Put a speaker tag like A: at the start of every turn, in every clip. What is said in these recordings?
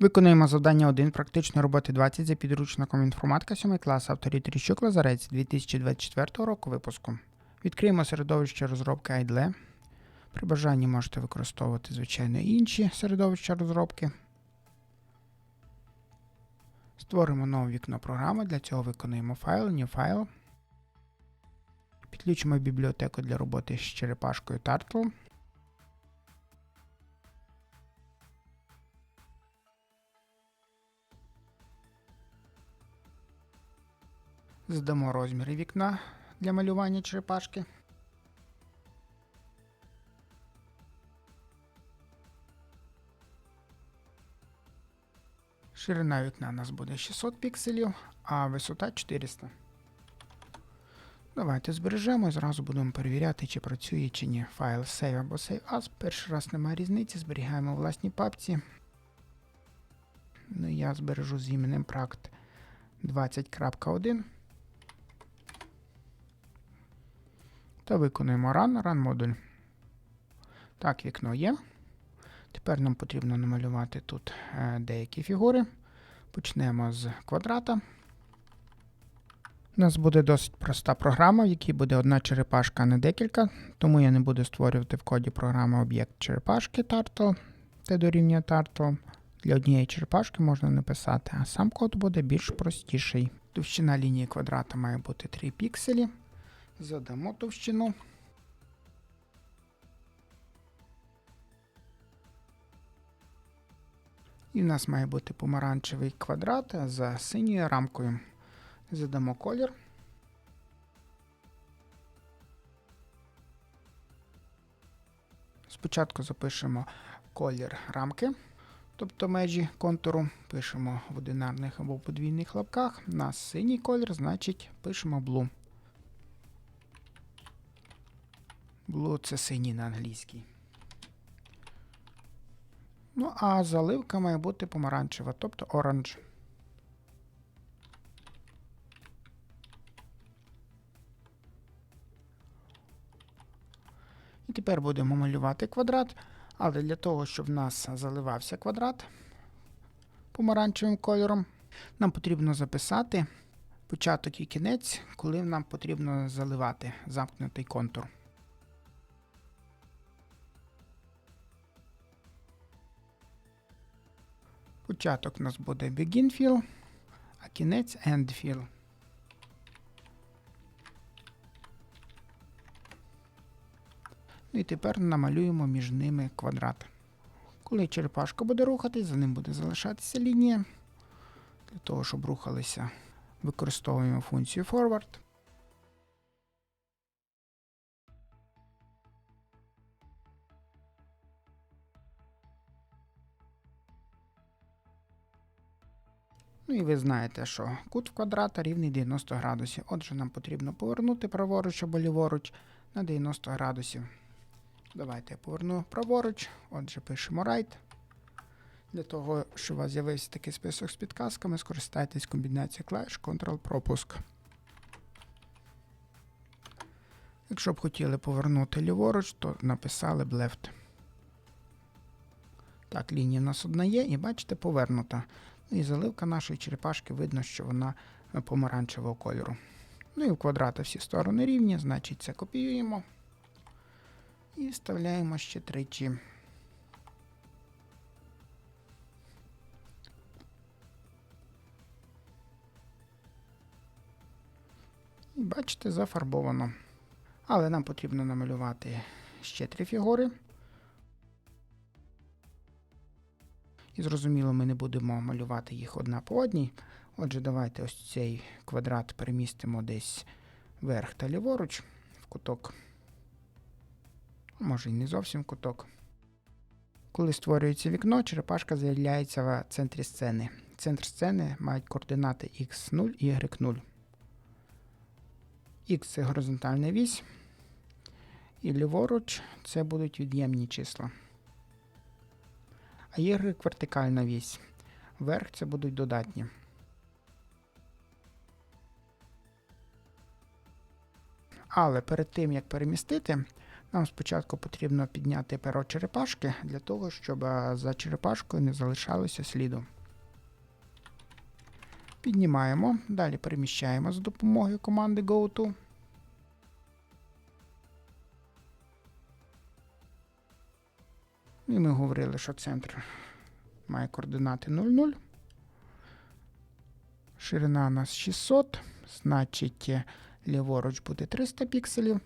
A: Виконуємо завдання 1 практичної роботи 20 за підручником інформатика 7 клас авторі Тріщук Лазарець 2024 року випуску. Відкриємо середовище розробки IDLE. При бажанні можете використовувати, звичайно, інші середовища розробки. Створимо нове вікно програми. Для цього виконуємо файл, New File. Підключимо бібліотеку для роботи з черепашкою Turtle. Задамо розміри вікна для малювання черепашки. Ширина вікна у нас буде 600 пікселів, а висота 400. Давайте збережемо і зразу будемо перевіряти, чи працює чи ні. Файл Save або Save As. Перший раз немає різниці, зберігаємо у власній папці. Ну, я збережу з іменем Prakt 20.1. Та виконуємо Run, Run модуль. Так, вікно є. Тепер нам потрібно намалювати тут е, деякі фігури. Почнемо з квадрата. У нас буде досить проста програма, в якій буде одна черепашка, а не декілька. Тому я не буду створювати в коді програми об'єкт черепашки Turtle, те дорівнює Turtle. Для однієї черепашки можна написати, а сам код буде більш простіший. Товщина лінії квадрата має бути 3 пікселі. Задамо товщину. І в нас має бути помаранчевий квадрат за синьою рамкою. Задамо колір. Спочатку запишемо колір рамки, тобто межі контуру. Пишемо в одинарних або подвійних лапках. У нас синій колір, значить пишемо blue. Blue це синій на англійській. Ну, а заливка має бути помаранчева, тобто orange. І тепер будемо малювати квадрат, але для того, щоб в нас заливався квадрат помаранчевим кольором, нам потрібно записати початок і кінець, коли нам потрібно заливати замкнутий контур. Початок у нас буде begin fill, а кінець end fill. Ну і тепер намалюємо між ними квадрат. Коли черепашка буде рухатись, за ним буде залишатися лінія. Для того, щоб рухалися, використовуємо функцію forward. Ну і ви знаєте, що кут квадрата рівний 90 градусів. Отже, нам потрібно повернути праворуч або ліворуч на 90 градусів. Давайте я поверну праворуч. Отже, пишемо right. Для того, щоб у вас з'явився такий список з підказками, скористайтесь комбінацією клавіш Ctrl-пропуск. Якщо б хотіли повернути ліворуч, то написали б left. Так, лінія у нас одна є, і бачите, повернута. І заливка нашої черепашки видно, що вона е, помаранчевого кольору. Ну і в квадрата всі сторони рівні, значить це копіюємо. І вставляємо ще тричі. І бачите, зафарбовано. Але нам потрібно намалювати ще три фігури. І зрозуміло, ми не будемо малювати їх одна по одній. Отже, давайте ось цей квадрат перемістимо десь вверх та ліворуч в куток. Може і не зовсім куток. Коли створюється вікно, черепашка з'являється в центрі сцени. Центр сцени мають координати x0 і y0. X це горизонтальна вісь, і ліворуч це будуть від'ємні числа. А y вертикальна вісь. Вверх це будуть додатні. Але перед тим, як перемістити, Нам спочатку потрібно підняти перо черепашки для того, щоб е, за черепашкою не залишалося сліду. Піднімаємо, далі переміщаємо за допомогою команди GoTo. І ми говорили, що центр має координати 0,0. Ширина у нас 600, значить е, ліворуч буде 300 пікселів.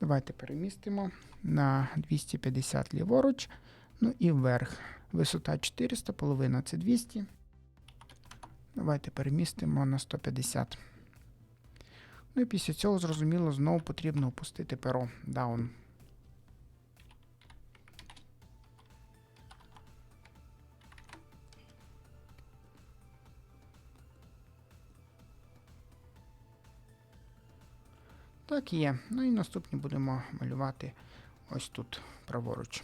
A: Давайте перемістимо на 250 ліворуч. Ну і вверх. Висота 400, половина це 200. Давайте перемістимо на 150. Ну і після цього, зрозуміло, знову потрібно опустити перо Down. Так є. Ну і наступні будемо малювати ось тут праворуч.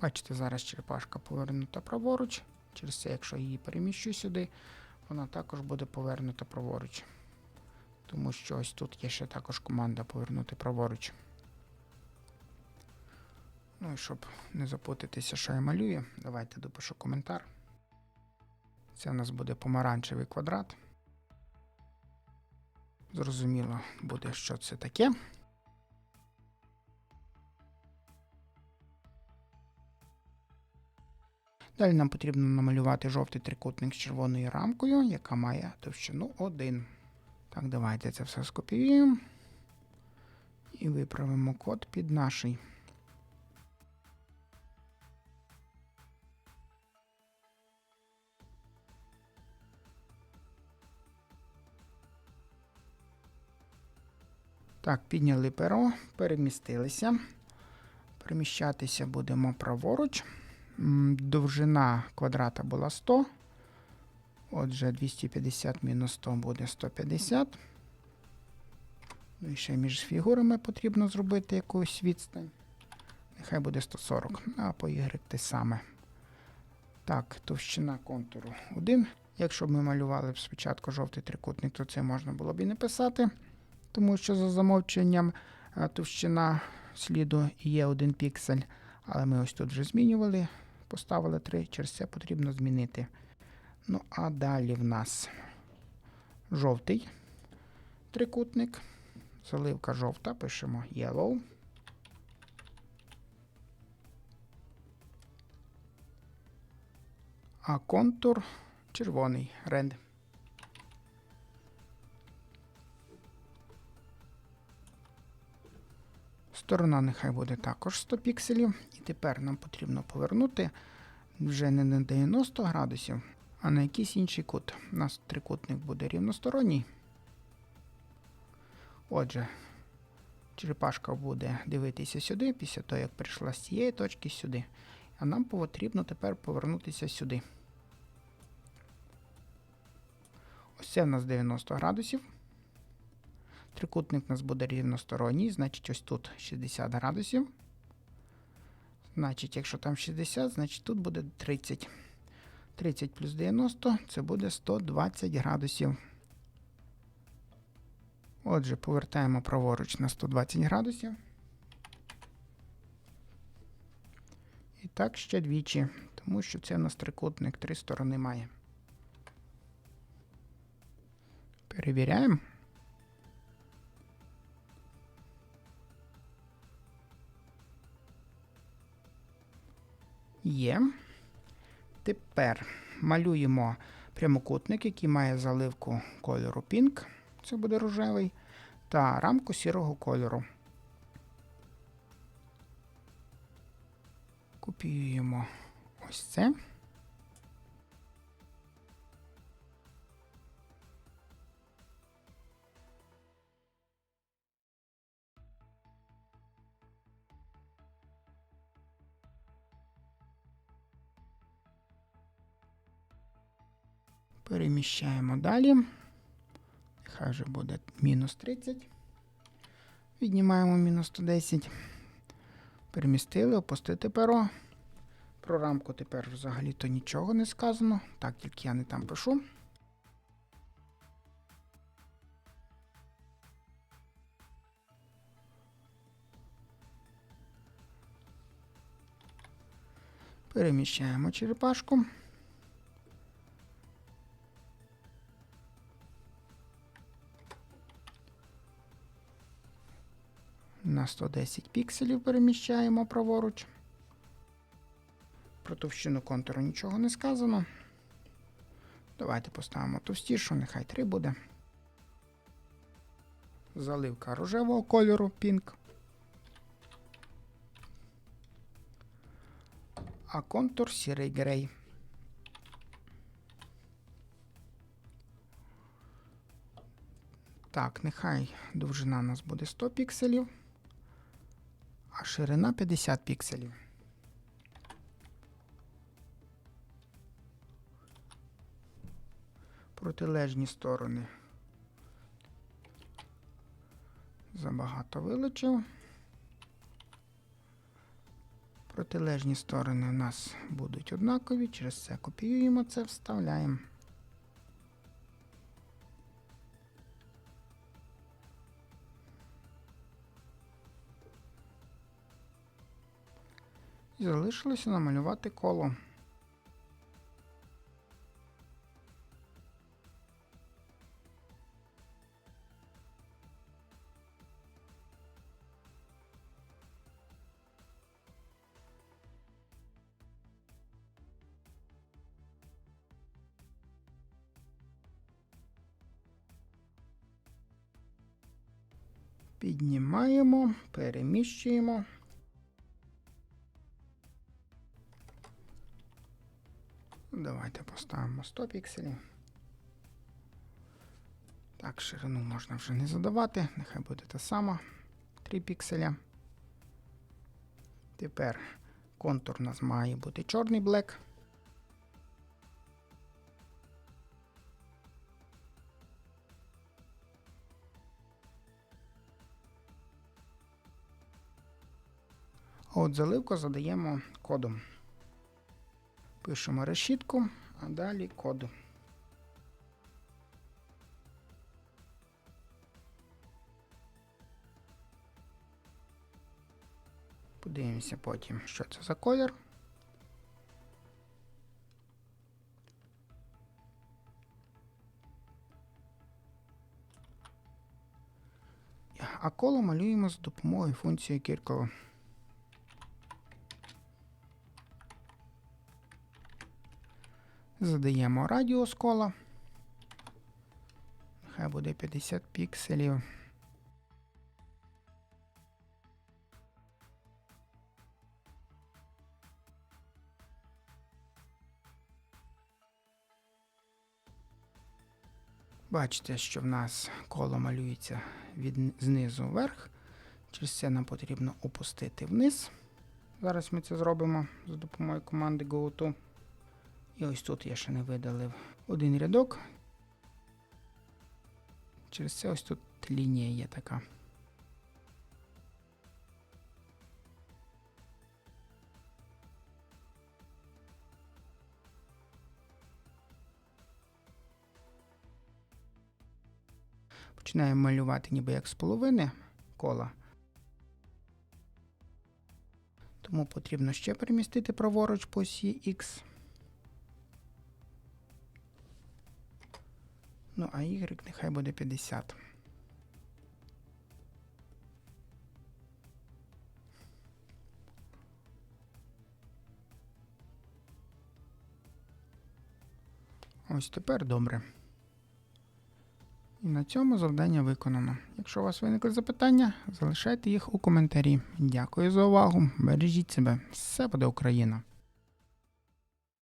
A: Бачите, зараз черепашка повернута праворуч. Через це, якщо її переміщу сюди, вона також буде повернута праворуч. Тому що ось тут є ще також команда повернути праворуч. Ну і щоб не запутатися, що я малюю, давайте допишу коментар. Це у нас буде помаранчевий квадрат. Зрозуміло буде, що це таке. Далі нам потрібно намалювати жовтий трикутник з червоною рамкою, яка має товщину 1. Так, давайте це все скопіюємо і виправимо код під наший. Так, підняли перо, перемістилися. Переміщатися будемо праворуч. Довжина квадрата була 100. Отже, 250 мінус 100 буде 150. Ну і ще між фігурами потрібно зробити якусь відстань. Нехай буде 140. А по Y те саме. Так, товщина контуру 1. Якщо б ми малювали спочатку жовтий трикутник, то це можна було б і не писати тому що за замовченням е, товщина сліду є 1 піксель, але ми ось тут вже змінювали, поставили 3, через це потрібно змінити. Ну, а далі в нас жовтий трикутник, заливка жовта, пишемо yellow. А контур червоний red. Сторона нехай буде також 100 пікселів. І тепер нам потрібно повернути вже не на 90 градусів, а на якийсь інший кут. У нас трикутник буде рівносторонній. Отже, черепашка буде дивитися сюди, після того, як прийшла з цієї точки сюди. А нам потрібно тепер повернутися сюди. Ось це в нас 90 градусів. Трикутник у нас буде рівносторонній, значить ось тут 60 градусів. Значить, якщо там 60, значить тут буде 30. 30 плюс 90 це буде 120 градусів. Отже, повертаємо праворуч на 120 градусів. І так ще двічі, тому що це у нас трикутник, три сторони має. Перевіряємо. Є. Тепер малюємо прямокутник, який має заливку кольору Pink, це буде рожевий, та рамку сірого кольору. Копіюємо ось це. Переміщаємо далі. Нехай вже буде мінус 30. Віднімаємо мінус 110. Перемістили, опустити перо. Про рамку тепер взагалі-то нічого не сказано. Так, тільки я не там пишу. Переміщаємо черепашку. На 110 пікселів переміщаємо праворуч. Про товщину контуру нічого не сказано. Давайте поставимо товстішу, нехай 3 буде. Заливка рожевого кольору пінк. А контур сірий грей. Так, нехай довжина у нас буде 100 пікселів, а ширина 50 пікселів. Протилежні сторони забагато вилучив. Протилежні сторони у нас будуть однакові, через це копіюємо це, вставляємо. І залишилося намалювати коло. Піднімаємо, переміщуємо. Поставимо 100 пікселів. Так, ширину можна вже не задавати, нехай буде та сама 3 пікселя. Тепер контур у нас має бути чорний блек. От заливку задаємо кодом. Пишемо решітку, а далі код. Подивимося потім, що це за колір. А коло малюємо за допомогою функції Кіркова. Задаємо радіус кола. Нехай буде 50 пікселів. Бачите, що в нас коло малюється від знизу вверх. Через це нам потрібно опустити вниз. Зараз ми це зробимо за допомогою команди GoTo. І ось тут я ще не видалив один рядок. Через це ось тут лінія є така. Починаємо малювати ніби як з половини кола. Тому потрібно ще перемістити праворуч по осі X. Ну, а Y нехай буде 50. Ось тепер добре. І на цьому завдання виконано. Якщо у вас виникли запитання, залишайте їх у коментарі. Дякую за увагу. Бережіть себе. Все буде Україна!